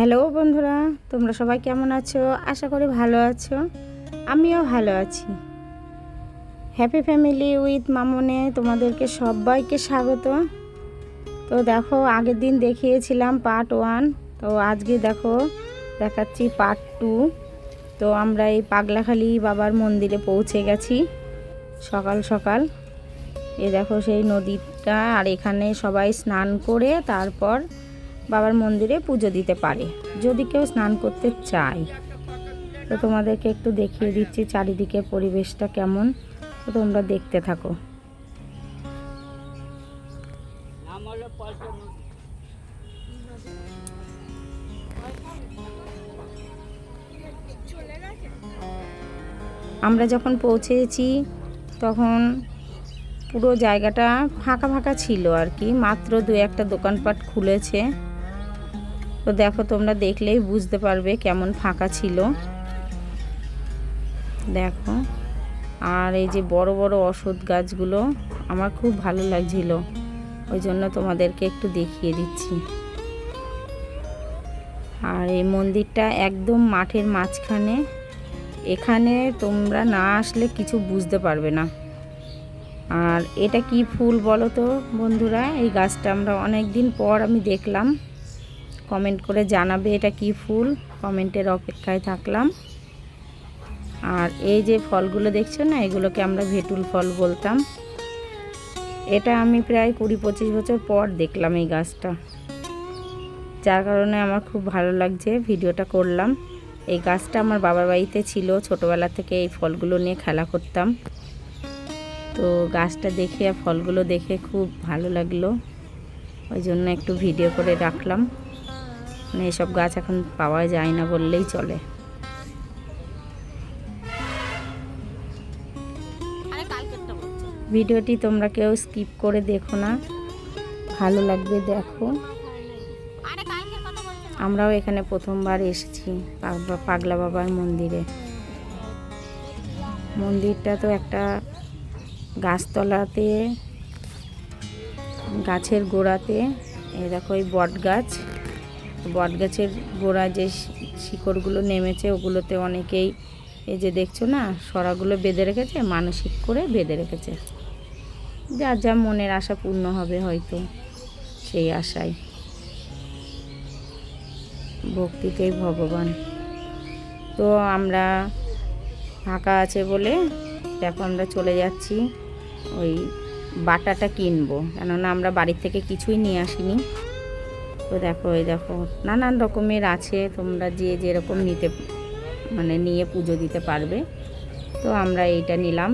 Hello বন্ধুরা, তোমরা সবাই কেমন আছো? আশা করি ভালো আছো। আমিও ভালো আছি। হ্যাপি ফ্যামিলি উইথ মামনে, তোমাদেরকে সবাইকে স্বাগত। তো দেখো, আগের দিন দেখিয়েছিলাম পার্ট ওয়ান তো আজকে দেখো, দেখাচ্ছি পার্ট টু তো আমরা এই পাগলাখালি বাবার মন্দিরে পৌঁছে গেছি সকাল সকাল। এ দেখো সেই নদীটা, আর এখানে সবাই স্নান করে তারপর বাবার মন্দিরে পুজো দিতে পারে। যদি কেউ স্নান করতে চায়, তো তোমাদেরকে একটু দেখিয়ে দিচ্ছি চারিদিকে পরিবেশটা কেমন। তো তোমরা দেখতে থাকো। আমরা যখন পৌঁছেছি, তখন পুরো জায়গাটা ফাঁকা ফাঁকা ছিল আর কি। মাত্র দু একটা দোকানপাট খুলেছে। তো দেখো, তোমরা দেখলেই বুঝতে পারবে কেমন ফাঁকা ছিল। দেখো, আর এই যে বড় বড় ওষুধ গাছগুলো আমার খুব ভালো লাগছিল। ওই জন্য তোমাদেরকে একটু দেখিয়ে দিচ্ছি। আর এই মন্দিরটা একদম মাঠের মাঝখানে। এখানে তোমরা না আসলে কিছু বুঝতে পারবে না। আর এটা কি ফুল বলো তো বন্ধুরা? এই গাছটা আমরা অনেক দিন পর আমি দেখলাম। কমেন্ট করে জানাবে এটা কি ফুল। কমেন্টের অপেক্ষায় থাকলাম। আর এই যে ফলগুলো দেখছ না, এগুলোকে আমরা ভেটুল ফল বলতাম। এটা আমি প্রায় কুড়ি পঁচিশ বছর পর দেখলাম এই গাছটা। যার কারণে আমার খুব ভালো লাগছে, ভিডিওটা করলাম। এই গাছটা আমার বাবার বাড়িতে ছিল, ছোটোবেলা থেকে এই ফলগুলো নিয়ে খেলা করতাম। তো গাছটা দেখে ফলগুলো দেখে খুব ভালো লাগল। ওই জন্য একটু ভিডিও করে রাখলাম। মানে এসব গাছ এখন পাওয়া যায় না বললেই চলে। ভিডিওটি তোমরা কেউ স্কিপ করে দেখো না। ভালো লাগবে দেখো। আমরাও এখানে প্রথমবার এসেছি পাগলা- বাবার মন্দিরে। মন্দিরটা তো একটা গাছতলাতে গাছের গোড়াতে। এই দেখো এই বট গাছ বট গাছের গোড়া যে শিকড়গুলো নেমেছে, ওগুলোতে অনেকেই এই যে দেখছ না, সরাগুলো বেঁধে রেখেছে, মানসিক করে বেঁধে রেখেছে। যার যা মনের আশা পূর্ণ হবে হয়তো, সেই আশায় ভক্তিতেই ভগবান। তো আমরা ফাঁকা আছে বলে দেখো আমরা চলে যাচ্ছি, ওই বাটাটা কিনবো। কেননা আমরা বাড়ির থেকে কিছুই নিয়ে আসিনি। তো দেখো, এই দেখো, নানান রকমের আছে, তোমরা যে যেরকম নিতে মানে নিয়ে পুজো দিতে পারবে। তো আমরা এইটা নিলাম।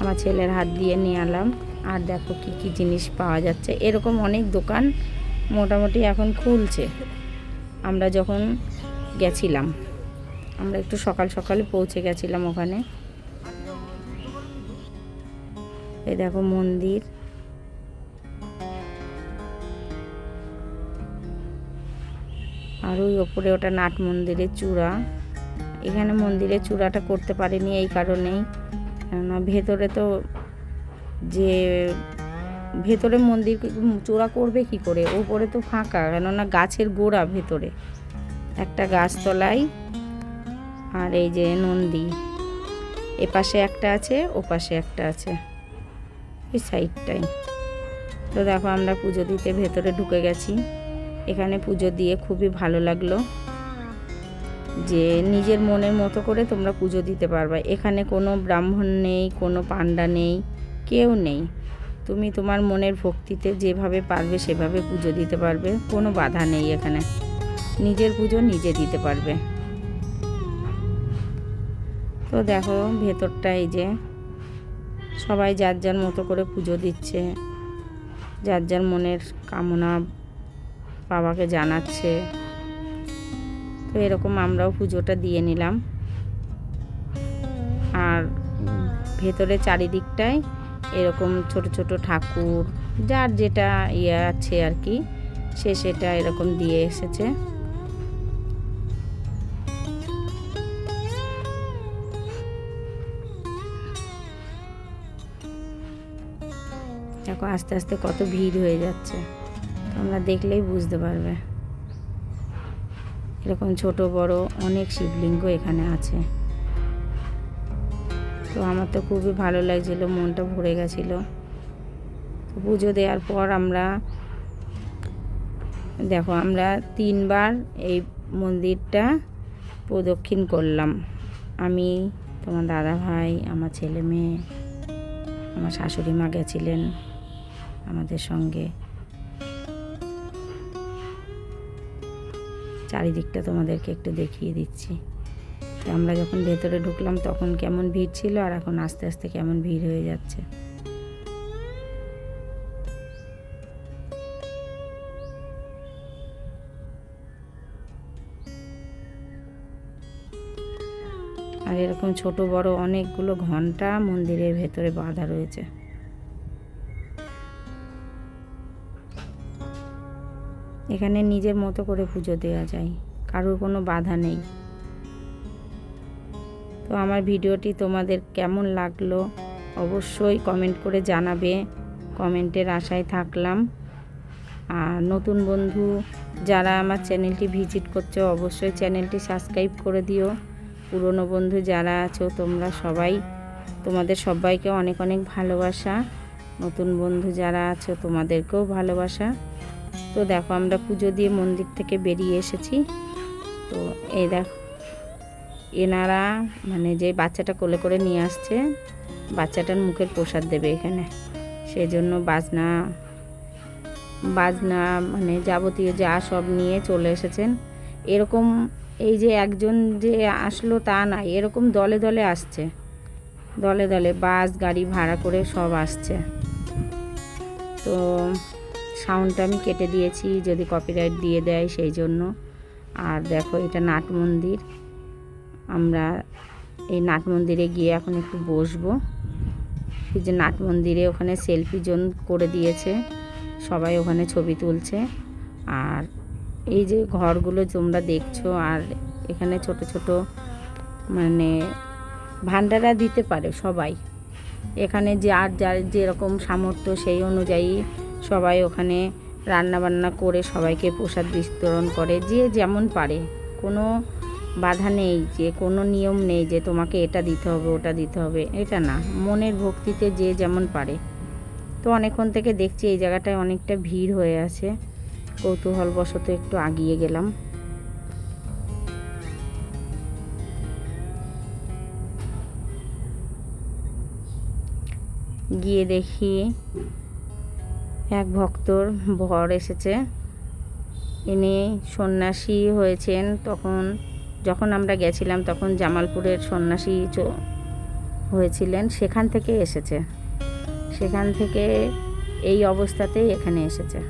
আমার ছেলের হাত দিয়ে নিয়ে এলাম আর দেখো কি কি জিনিস পাওয়া যাচ্ছে। এরকম অনেক দোকান মোটামুটি এখন খুলছে। আমরা যখন গেছিলাম, আমরা একটু সকাল সকালে পৌঁছে গেছিলাম ওখানে। এই দেখো মন্দির। আর ওই ওপরে ওটা নাট মন্দিরের চূড়া। এখানে মন্দিরের চূড়াটা করতে পারেনি এই কারণেই। কেননা ভেতরে তো যে ভেতরে মন্দির চূড়া করবে কি করে? ওপরে তো ফাঁকা, কেননা গাছের গোড়া ভেতরে। একটা গাছতলায় আর এই যে নন্দী। এপাশে একটা আছে ও পাশে একটা আছে। এই সাইডটাই তো দেখো আমরা পুজো দিতে ভেতরে ঢুকে গেছি। এখানে পুজো দিয়ে খুবই ভালো লাগল যে নিজের মনের মতো করে তোমরা পুজো দিতে পারবে। এখানে কোনো ব্রাহ্মণ নেই, কোনো পান্ডা নেই, কেউ নেই। তুমি তোমার মনের ভক্তিতে যেভাবে পারবে সেভাবে পুজো দিতে পারবে, কোনো বাধা নেই এখানে। নিজের পুজো নিজে দিতে পারবে। তো দেখো ভেতরটা এই যে সবাই যার যার মতো করে পুজো দিচ্ছে, যার যার মনের কামনা বাবাকে জানাচ্ছে। তো এরকম আমরাও পুজোটা দিয়ে নিলাম। আর ভেতরে চারিদিকটায় এরকম ছোট ছোট ঠাকুর, যার যেটা ইয়ে আছে আর কি, সে সেটা এরকম দিয়ে এসেছে। দেখো, আস্তে আস্তে কত ভিড় হয়ে যাচ্ছে। তোমরা দেখলেই বুঝতে পারবে। এরকম ছোট, বড় অনেক শিবলিঙ্গ এখানে আছে। তো আমার তো খুবই ভালো লাগছিল, মনটা ভরে গেছিল। তো পুজো দেওয়ার পর আমরা, দেখো, আমরা তিনবার এই মন্দিরটা প্রদক্ষিণ করলাম। আমি, তোমার দাদা ভাই আমার ছেলে মেয়ে, আমার শাশুড়ি মা গেছিলেন। আমাদের সঙ্গে। চারিদিকটা তোমাদেরকে একটু দেখিয়ে দিচ্ছি। আমরা যখন ভেতরে ঢুকলাম, তখন কেমন ভিড় ছিল আর এখন আস্তে আস্তে কেমন ভিড় হয়ে যাচ্ছে। আর এরকম ছোট বড় অনেকগুলো ঘণ্টা মন্দিরের ভেতরে বাঁধা রয়েছে। এখানে নিজের মতো করে পুজো দেওয়া যায়। কারোর কোনো বাধা নেই। তো আমার ভিডিওটি তোমাদের কেমন লাগল অবশ্যই কমেন্ট করে জানাবে। কমেন্টের আশায় থাকলাম। আর নতুন বন্ধু যারা আমার চ্যানেলটি ভিজিট করছ, অবশ্যই চ্যানেলটি সাবস্ক্রাইব করে দিও। পুরনো বন্ধু যারা আছো, তোমরা সবাই, তোমাদের সবাইকে অনেক অনেক ভালোবাসা। নতুন বন্ধু যারা আছো, তোমাদেরকেও ভালোবাসা। তো দেখো আমরা পুজো দিয়ে মন্দির থেকে বেরিয়ে এসেছি। তো এই দেখো, এনারা মানে যে বাচ্চাটা কোলে করে নিয়ে আসছে, বাচ্চাটার মুখের প্রসাদ দেবে এখানে। সেই জন্য বাজনা বাজনা মানে যাবতীয় যা সব নিয়ে চলে এসেছেন। এরকম এই যে একজন যে আসলো তা না, এরকম দলে দলে আসছে। দলে দলে বাস, গাড়ি ভাড়া করে সব আসছে। তো সাউন্ডটা আমি কেটে দিয়েছি, যদি কপিরাইট দিয়ে দেয় সেই জন্য। আর দেখো, এটা নাট মন্দির। আমরা এই নাট মন্দিরে গিয়ে এখন একটু বসবো। এই যে নাট মন্দিরে ওখানে সেলফি জোন করে দিয়েছে, সবাই ওখানে ছবি তুলছে। আর এই যে ঘরগুলো তোমরা দেখছ, আর এখানে ছোট ছোট মানে ভান্ডারা দিতে পারে সবাই। এখানে যার যার যেরকম সামর্থ্য সেই অনুযায়ী সবাই ওখানে রান্না বান্না করে সবাইকে প্রসাদ বিতরণ করে, যে যেমন পারে। কোনো বাধা নেই যে, কোনো নিয়ম নেই যে, তোমাকে এটা দিতে হবে, ওটা দিতে হবে। এটা না, মনের ভক্তিতে যে যেমন পারে। তো অনেকক্ষণ থেকে দেখছি এই জায়গাটায় অনেকটা ভিড় হয়ে আছে। কৌতূহলবশত একটু আগিয়ে গেলাম। গিয়ে দেখি এক ভক্তর ভর এসেছে। ইনি সন্ন্যাসী হয়েছেন তখন, যখন আমরা গেছিলাম তখন জামালপুরের সন্ন্যাসী হয়েছিলেন, সেখান থেকে এসেছে। সেখান থেকে এই অবস্থাতেই এখানে এসেছে।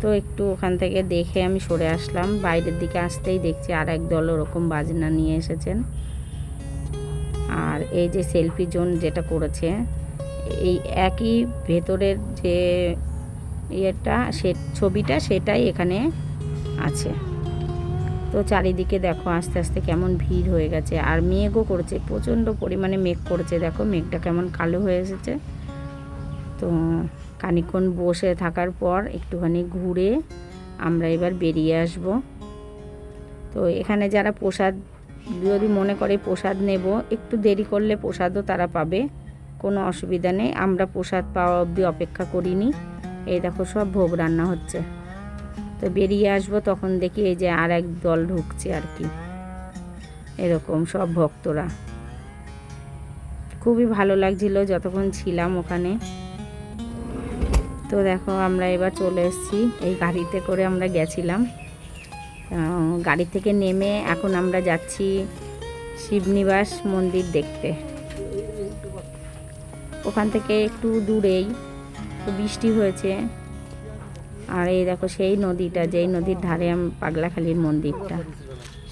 তো একটু ওখান থেকে দেখে আমি সরে আসলাম, বাইরের দিকে আসতেই দেখছি আর এক দল ওরকম বাজনা নিয়ে এসেছেন। আর এই যে সেলফি জোন যেটা করেছে, এই একই ভেতরের যে ইয়েটা, সে ছবিটা সেটাই এখানে আছে। তো চারিদিকে দেখো আস্তে আস্তে কেমন ভিড় হয়ে গেছে। আর মেঘও করেছে, প্রচণ্ড পরিমাণে মেঘ করেছে। দেখো মেঘটা কেমন কালো হয়ে এসেছে। তো খানিকক্ষণ বসে থাকার পর একটুখানি ঘুরে আমরা এবার বেরিয়ে আসব। তো এখানে যারা প্রসাদ, যদি মনে করে প্রসাদ নেব, একটু দেরি করলে প্রসাদও তারা পাবে। কোনো অসুবিধা নেই। আমরা প্রসাদ পাওয়া অবধি অপেক্ষা করিনি। এই দেখো সব ভোগ রান্না হচ্ছে। তো বেরিয়ে আসব তখন দেখি এই যে আর এক দল ঢুকছে আর কি। এরকম সব ভক্তরা। খুবই ভালো লাগছিল যতক্ষণ ছিলাম ওখানে। তো দেখো আমরা এবার চলে এসেছি। এই গাড়িতে করে আমরা গেছিলাম। গাড়ি থেকে নেমে এখন আমরা যাচ্ছি শিবনিবাস মন্দির দেখতে। ওখান থেকে একটু দূরেই। বৃষ্টি হয়েছে। আর এই দেখো সেই নদীটা, যেই নদীর ধারে পাগলাখালির মন্দিরটা।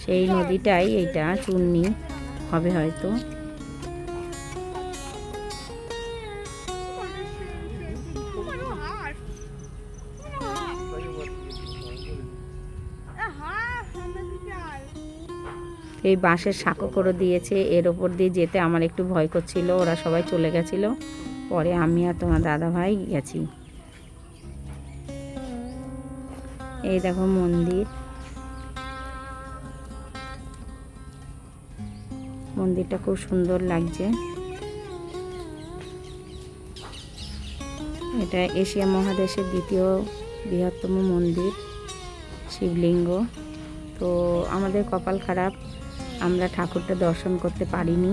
সেই নদীটাই এইটা, চূর্ণি হবে হয়তো। এই বাঁশের সাঁকো করে দিয়েছে, এর ওপর দিয়ে যেতে আমার একটু ভয় করছিল, ওরা সবাই চলে গেছিল। পরে আমি আর তোমার দাদা ভাই গেছি। এই দেখো মন্দির। মন্দিরটা খুব সুন্দর লাগছে। এটা এশিয়া মহাদেশের দ্বিতীয় বৃহত্তম মন্দির, শিবলিঙ্গ। তো আমাদের কপাল খারাপ, আমরা ঠাকুরটা দর্শন করতে পারিনি।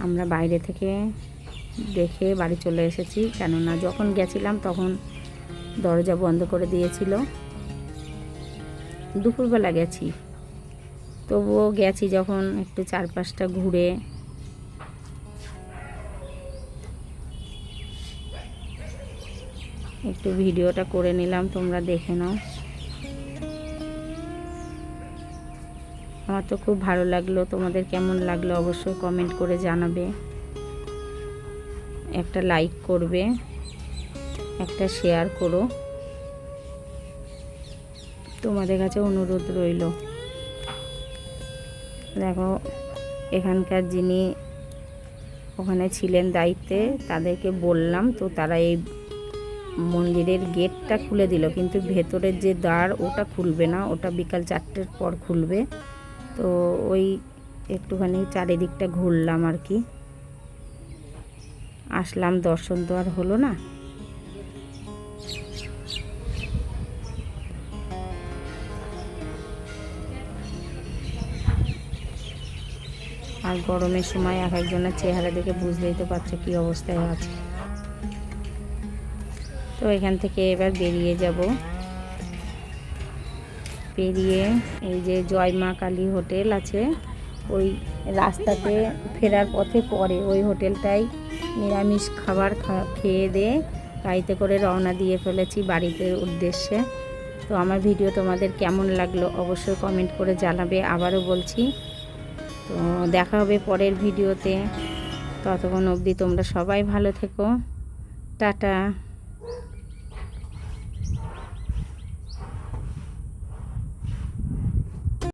আমরা বাইরে থেকে দেখে বাড়ি চলে এসেছি। কেননা যখন গেছিলাম তখন দরজা বন্ধ করে দিয়েছিল। দুপুরবেলা গেছি। তবুও গেছি যখন একটু চারপাশটা ঘুরে। একটু ভিডিওটা করে নিলাম, তোমরা দেখে নাও। আমার তো খুব ভালো লাগল। তোমাদের কেমন লাগল অবশ্যই কমেন্ট করে জানাবে। একটা লাইক করবে, একটা শেয়ার করো। তোমাদের কাছে অনুরোধ রইল। দেখো, এখানকার যিনি ওখানে ছিলেন দায়িত্বে, তাদেরকে বললাম, তো তারা এই মন্দিরের গেটটা খুলে দিল, কিন্তু ভেতরের যে দ্বার, ওটা খুলবে না। ওটা বিকাল চারটের পর খুলবে। তো ওই একটুখানি চারিদিকটা ঘুরলাম আর কি। আসলাম, দর্শন তো আর হলো না। আর গরমের সময় এক একজনের চেহারা দেখে বুঝতেই তো পারছ কী অবস্থায় আছে। তো এখান থেকে এবার বেরিয়ে যাব। পেরিয়ে এই যে জয় মা কালী হোটেল আছে, ওই রাস্তাতে ফেরার পথে পরে ওই হোটেলটাই নিরামিষ খাবার খেয়ে দিয়ে গাড়িতে করে রওনা দিয়ে ফেলেছি বাড়িতে উদ্দেশ্যে। তো আমার ভিডিও তোমাদের কেমন লাগল অবশ্যই কমেন্ট করে জানাবে, আবারও বলছি। তো দেখা হবে পরের ভিডিওতে। ততক্ষণ অবধি তোমরা সবাই ভালো থেকো। টাটা।